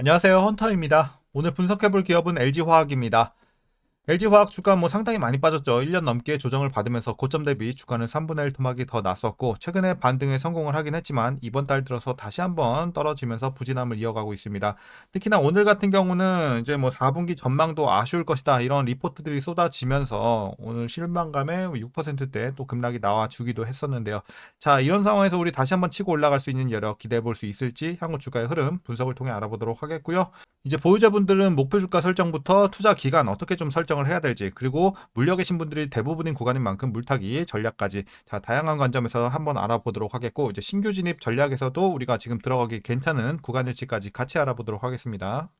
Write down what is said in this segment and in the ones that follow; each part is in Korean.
안녕하세요. 헌터입니다. 오늘 분석해볼 기업은 LG화학입니다. LG화학 주가 뭐 상당히 많이 빠졌죠. 1년 넘게 조정을 받으면서 고점 대비 주가는 3분의 1 토막이 더 났었고 최근에 반등에 성공을 하긴 했지만 이번 달 들어서 다시 한번 떨어지면서 부진함을 이어가고 있습니다. 특히나 오늘 같은 경우는 이제 뭐 4분기 전망도 아쉬울 것이다 이런 리포트들이 쏟아지면서 오늘 실망감에 6%대 또 급락이 나와 주기도 했었는데요. 자 이런 상황에서 우리 다시 한번 치고 올라갈 수 있는 여력 기대해 볼 수 있을지 향후 주가의 흐름 분석을 통해 알아보도록 하겠고요. 이제 보유자분들은 목표 주가 설정부터 투자 기간 어떻게 좀 설정을 해야 될지 그리고 물려 계신 분들이 대부분인 구간인 만큼 물타기 전략까지 자 다양한 관점에서 한번 알아보도록 하겠고 이제 신규 진입 전략에서도 우리가 지금 들어가기 괜찮은 구간일지까지 같이 알아보도록 하겠습니다.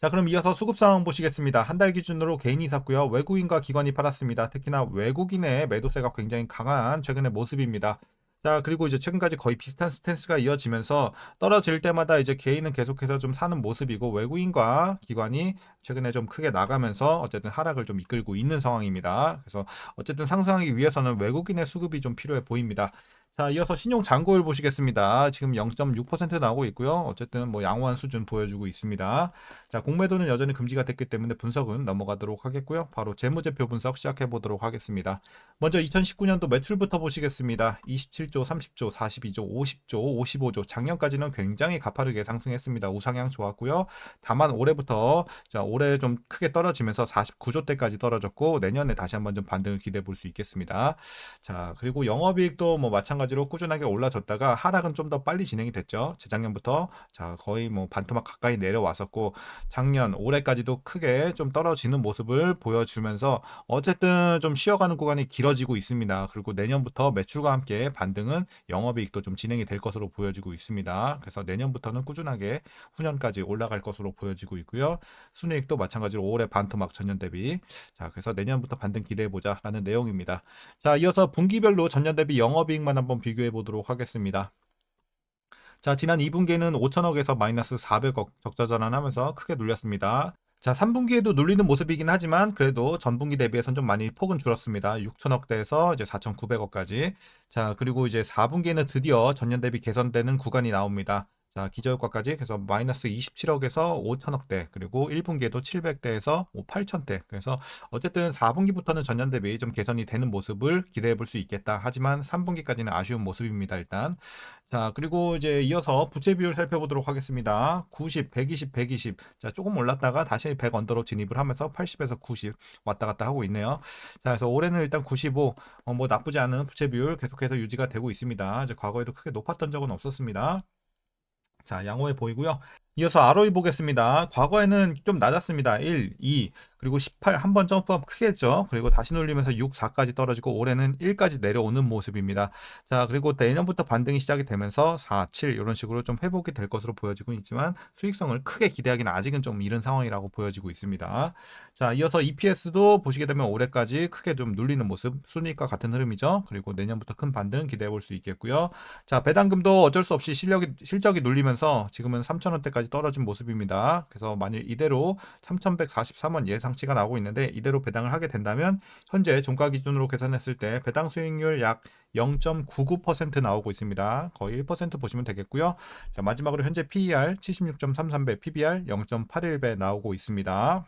자, 그럼 이어서 수급 상황 보시겠습니다. 한 달 기준으로 개인이 샀고요. 외국인과 기관이 팔았습니다. 특히나 외국인의 매도세가 굉장히 강한 최근의 모습입니다. 자, 그리고 이제 최근까지 거의 비슷한 스탠스가 이어지면서 떨어질 때마다 이제 개인은 계속해서 좀 사는 모습이고 외국인과 기관이 최근에 좀 크게 나가면서 어쨌든 하락을 좀 이끌고 있는 상황입니다. 그래서 어쨌든 상승하기 위해서는 외국인의 수급이 좀 필요해 보입니다. 자, 이어서 신용 잔고율 보시겠습니다. 지금 0.6% 나오고 있고요. 어쨌든 뭐 양호한 수준 보여주고 있습니다. 자, 공매도는 여전히 금지가 됐기 때문에 분석은 넘어가도록 하겠고요. 바로 재무제표 분석 시작해 보도록 하겠습니다. 먼저 2019년도 매출부터 보시겠습니다. 27조, 30조, 42조, 50조, 55조. 작년까지는 굉장히 가파르게 상승했습니다. 우상향 좋았고요. 다만 올해부터 자, 올해 좀 크게 떨어지면서 49조 대까지 떨어졌고 내년에 다시 한번 좀 반등을 기대해 볼 수 있겠습니다. 자, 그리고 영업이익도 뭐 마찬가지 로 꾸준하게 올라졌다가 하락은 좀 더 빨리 진행이 됐죠. 재작년부터 자, 거의 뭐 반토막 가까이 내려왔었고 작년 올해까지도 크게 좀 떨어지는 모습을 보여주면서 어쨌든 좀 쉬어가는 구간이 길어지고 있습니다. 그리고 내년부터 매출과 함께 반등은 영업이익도 좀 진행이 될 것으로 보여지고 있습니다. 그래서 내년부터는 꾸준하게 후년까지 올라갈 것으로 보여지고 있고요. 순이익도 마찬가지로 올해 반토막 전년 대비 자 그래서 내년부터 반등 기대해 보자라는 내용입니다. 자 이어서 분기별로 전년 대비 영업이익만 한번 비교해 보도록 하겠습니다. 자, 지난 2분기에는 5천억에서 마이너스 400억 적자 전환하면서 크게 눌렸습니다. 자, 3분기에도 눌리는 모습이긴 하지만 그래도 전분기 대비해서는 좀 많이 폭은 줄었습니다. 6천억대에서 이제 4,900억까지. 자, 그리고 이제 4분기에는 드디어 전년 대비 개선되는 구간이 나옵니다. 자, 기저효과까지 그래서 마이너스 27억에서 5천억대 그리고 1분기에도 700대에서 8천대 그래서 어쨌든 4분기부터는 전년 대비 좀 개선이 되는 모습을 기대해 볼 수 있겠다. 하지만 3분기까지는 아쉬운 모습입니다. 일단 자, 그리고 이제 이어서 부채 비율 살펴보도록 하겠습니다. 90, 120, 120. 자, 조금 올랐다가 다시 100 언더로 진입을 하면서 80에서 90 왔다 갔다 하고 있네요. 자, 그래서 올해는 일단 95, 어, 뭐 나쁘지 않은 부채 비율 계속해서 유지가 되고 있습니다. 이제 과거에도 크게 높았던 적은 없었습니다. 자, 양호해 보이고요. 이어서 ROE 보겠습니다. 과거에는 좀 낮았습니다. 1, 2, 그리고 18 한 번 점프업 크게 했죠. 그리고 다시 눌리면서 6, 4까지 떨어지고 올해는 1까지 내려오는 모습입니다. 자, 그리고 내년부터 반등이 시작이 되면서 4, 7 이런 식으로 좀 회복이 될 것으로 보여지고 있지만 수익성을 크게 기대하기는 아직은 좀 이른 상황이라고 보여지고 있습니다. 자, 이어서 EPS도 보시게 되면 올해까지 크게 좀 눌리는 모습, 순이익과 같은 흐름이죠. 그리고 내년부터 큰 반등 기대해 볼 수 있겠고요. 자, 배당금도 어쩔 수 없이 실력이 실적이 눌리면서 지금은 3,000원대까지 떨어진 모습입니다. 그래서 만일 이대로 3,143원 예상 치가 나오고 있는데 이대로 배당을 하게 된다면 현재 종가 기준으로 계산했을 때 배당 수익률 약 0.99% 나오고 있습니다. 거의 1% 보시면 되겠고요. 자, 마지막으로 현재 PER 76.33배, PBR 0.81배 나오고 있습니다.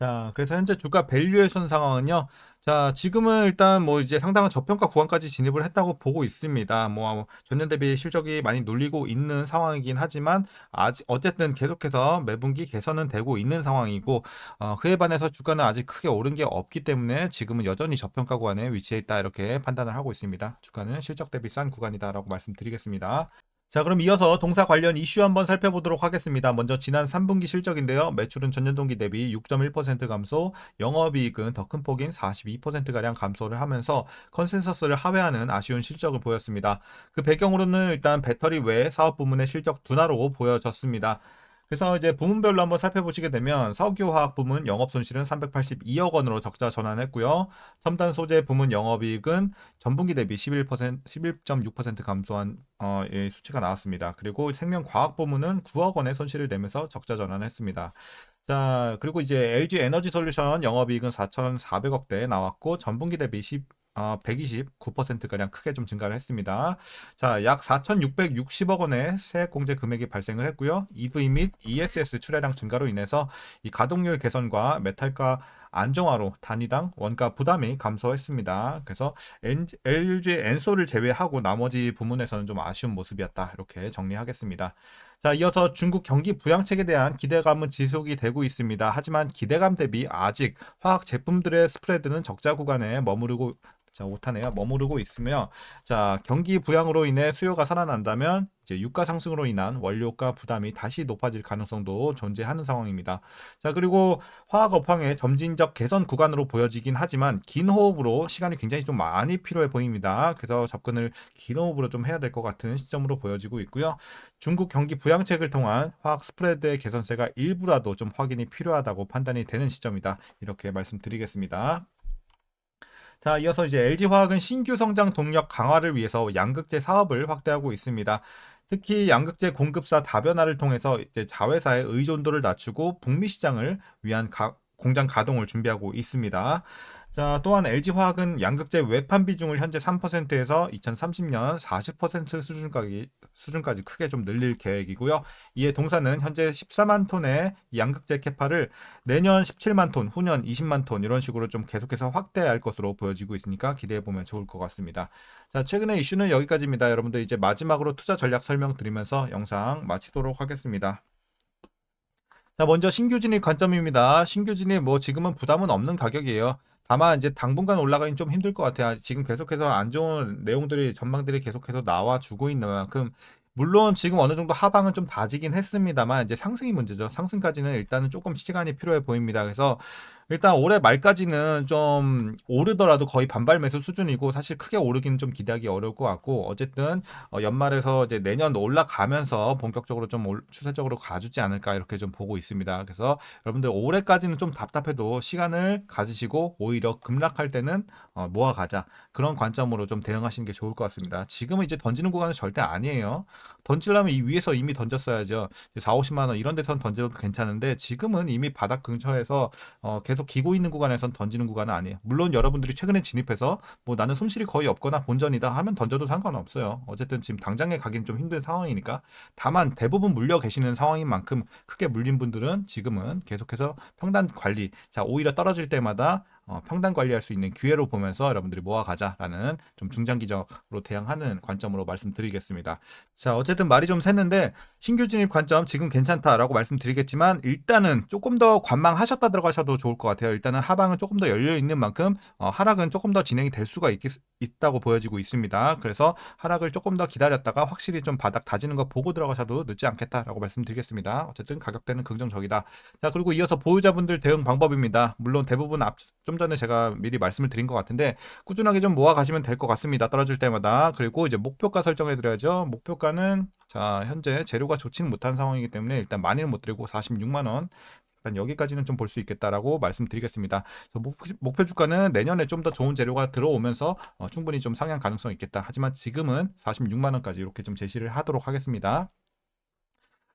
자, 그래서 현재 주가 밸류에이션 상황은요. 자, 지금은 일단 뭐 이제 상당한 저평가 구간까지 진입을 했다고 보고 있습니다. 뭐 전년 대비 실적이 많이 눌리고 있는 상황이긴 하지만 아직 어쨌든 계속해서 매분기 개선은 되고 있는 상황이고 어, 그에 반해서 주가는 아직 크게 오른 게 없기 때문에 지금은 여전히 저평가 구간에 위치해 있다 이렇게 판단을 하고 있습니다. 주가는 실적 대비 싼 구간이다라고 말씀드리겠습니다. 자, 그럼 이어서 동사 관련 이슈 한번 살펴보도록 하겠습니다. 먼저 지난 3분기 실적인데요. 매출은 전년 동기 대비 6.1% 감소, 영업이익은 더 큰 폭인 42%가량 감소를 하면서 컨센서스를 하회하는 아쉬운 실적을 보였습니다. 그 배경으로는 일단 배터리 외 사업 부문의 실적 둔화로 보여졌습니다. 그래서 이제 부문별로 한번 살펴보시게 되면 석유화학 부문 영업 손실은 382억 원으로 적자 전환했고요. 첨단 소재 부문 영업이익은 전분기 대비 11% 11.6% 감소한 어, 예, 수치가 나왔습니다. 그리고 생명과학 부문은 9억 원의 손실을 내면서 적자 전환했습니다. 자, 그리고 이제 LG 에너지 솔루션 영업이익은 4,400억대 나왔고 전분기 대비 10 어, 129%가량 크게 좀 증가를 했습니다. 자, 약 4,660억 원의 세액 공제 금액이 발생을 했고요. EV 및 ESS 출하량 증가로 인해서 이 가동률 개선과 메탈가 안정화로 단위당 원가 부담이 감소했습니다. 그래서 LG 엔소를 제외하고 나머지 부문에서는 좀 아쉬운 모습이었다. 이렇게 정리하겠습니다. 자, 이어서 중국 경기 부양책에 대한 기대감은 지속이 되고 있습니다. 하지만 기대감 대비 아직 화학 제품들의 스프레드는 적자 구간에 머무르고 자, 오타네요. 머무르고 있으며 자, 경기 부양으로 인해 수요가 살아난다면 이제 유가 상승으로 인한 원료가 부담이 다시 높아질 가능성도 존재하는 상황입니다. 자, 그리고 화학 업황의 점진적 개선 구간으로 보여지긴 하지만 긴 호흡으로 시간이 굉장히 좀 많이 필요해 보입니다. 그래서 접근을 긴 호흡으로 좀 해야 될 것 같은 시점으로 보여지고 있고요. 중국 경기 부양책을 통한 화학 스프레드의 개선세가 일부라도 좀 확인이 필요하다고 판단이 되는 시점이다. 이렇게 말씀드리겠습니다. 자, 이어서 이제 LG화학은 신규 성장 동력 강화를 위해서 양극재 사업을 확대하고 있습니다. 특히 양극재 공급사 다변화를 통해서 이제 자회사의 의존도를 낮추고 북미 시장을 위한 가, 공장 가동을 준비하고 있습니다. 자, 또한 LG화학은 양극재 외판 비중을 현재 3%에서 2030년 40% 수준까지, 수준까지 크게 좀 늘릴 계획이고요. 이에 동사는 현재 14만 톤의 양극재 캐파를 내년 17만 톤, 후년 20만 톤 이런 식으로 좀 계속해서 확대할 것으로 보여지고 있으니까 기대해 보면 좋을 것 같습니다. 자, 최근의 이슈는 여기까지입니다. 여러분들 이제 마지막으로 투자 전략 설명 드리면서 영상 마치도록 하겠습니다. 자, 먼저 신규 진입 관점입니다. 신규 진입 뭐 지금은 부담은 없는 가격이에요. 다만 이제 당분간 올라가긴 좀 힘들 것 같아요. 지금 계속해서 안 좋은 내용들이 전망들이 계속해서 나와 주고 있는 만큼 물론 지금 어느 정도 하방은 좀 다지긴 했습니다만 이제 상승이 문제죠. 상승까지는 일단은 조금 시간이 필요해 보입니다. 그래서 일단 올해 말까지는 좀 오르더라도 거의 반발 매수 수준이고 사실 크게 오르기는 좀 기대하기 어려울 것 같고 어쨌든 어 연말에서 이제 내년 올라가면서 본격적으로 좀 추세적으로 가주지 않을까 이렇게 좀 보고 있습니다. 그래서 여러분들 올해까지는 좀 답답해도 시간을 가지시고 오히려 급락할 때는 어 모아가자 그런 관점으로 좀 대응하시는 게 좋을 것 같습니다. 지금은 이제 던지는 구간은 절대 아니에요. 던지려면 이 위에서 이미 던졌어야죠. 4, 50만 원 이런 데선 던져도 괜찮은데 지금은 이미 바닥 근처에서 어 계속 계속 기고 있는 구간에선 던지는 구간은 아니에요. 물론 여러분들이 최근에 진입해서 뭐 나는 손실이 거의 없거나 본전이다 하면 던져도 상관없어요. 어쨌든 지금 당장에 가기는 좀 힘든 상황이니까. 다만 대부분 물려 계시는 상황인 만큼 크게 물린 분들은 지금은 계속해서 평단 관리. 자, 오히려 떨어질 때마다 어, 평단 관리할 수 있는 기회로 보면서 여러분들이 모아가자라는 좀 중장기적으로 대응하는 관점으로 말씀드리겠습니다. 자, 어쨌든 말이 좀 샜는데 신규 진입 관점 지금 괜찮다라고 말씀드리겠지만 일단은 조금 더 관망하셨다 들어가셔도 좋을 것 같아요. 일단은 하방은 조금 더 열려 있는 만큼 어, 하락은 조금 더 진행이 될 수가 있, 있다고 보여지고 있습니다. 그래서 하락을 조금 더 기다렸다가 확실히 좀 바닥 다지는 거 보고 들어가셔도 늦지 않겠다라고 말씀드리겠습니다. 어쨌든 가격대는 긍정적이다. 자, 그리고 이어서 보유자분들 대응 방법입니다. 물론 대부분 앞, 좀 전에 제가 미리 말씀을 드린 것 같은데 꾸준하게 좀 모아 가시면 될 것 같습니다. 떨어질 때마다. 그리고 이제 목표가 설정해 드려야죠. 목표가는 자, 현재 재료가 좋지는 못한 상황이기 때문에 일단 많이는 못 드리고 46만 원 일단 여기까지는 좀 볼 수 있겠다라고 말씀드리겠습니다. 목표 주가는 내년에 좀 더 좋은 재료가 들어오면서 어, 충분히 좀 상향 가능성 있겠다. 하지만 지금은 46만 원까지 이렇게 좀 제시를 하도록 하겠습니다.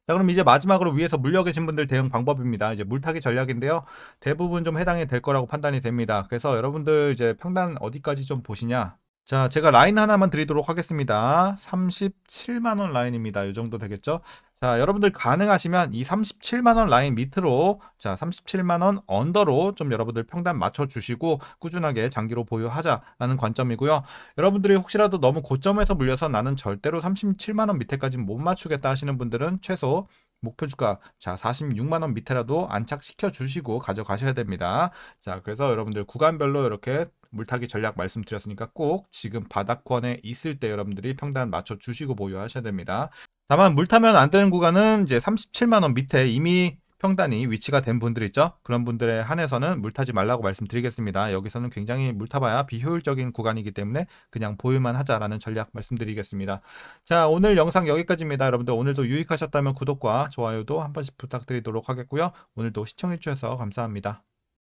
자, 그럼 이제 마지막으로 위에서 물려 계신 분들 대응 방법입니다. 이제 물타기 전략인데요. 대부분 좀 해당이 될 거라고 판단이 됩니다. 그래서 여러분들 이제 평단 어디까지 좀 보시냐? 자, 제가 라인 하나만 드리도록 하겠습니다. 37만원 라인입니다. 이 정도 되겠죠? 자, 여러분들 가능하시면 이 37만원 라인 밑으로, 자, 37만원 언더로 좀 여러분들 평단 맞춰주시고 꾸준하게 장기로 보유하자라는 관점이고요. 여러분들이 혹시라도 너무 고점에서 물려서 나는 절대로 37만원 밑에까지 못 맞추겠다 하시는 분들은 최소 목표 주가 자 46만 원 밑에라도 안착시켜 주시고 가져가셔야 됩니다. 자 그래서 여러분들 구간별로 이렇게 물타기 전략 말씀드렸으니까 꼭 지금 바닥권에 있을 때 여러분들이 평단 맞춰 주시고 보유하셔야 됩니다. 다만 물 타면 안 되는 구간은 이제 37만 원 밑에 이미 평단이 위치가 된 분들 있죠. 그런 분들에 한해서는 물 타지 말라고 말씀드리겠습니다. 여기서는 굉장히 물 타봐야 비효율적인 구간이기 때문에 그냥 보유만 하자라는 전략 말씀드리겠습니다. 자, 오늘 영상 여기까지입니다. 여러분들 오늘도 유익하셨다면 구독과 좋아요도 한 번씩 부탁드리도록 하겠고요. 오늘도 시청해주셔서 감사합니다.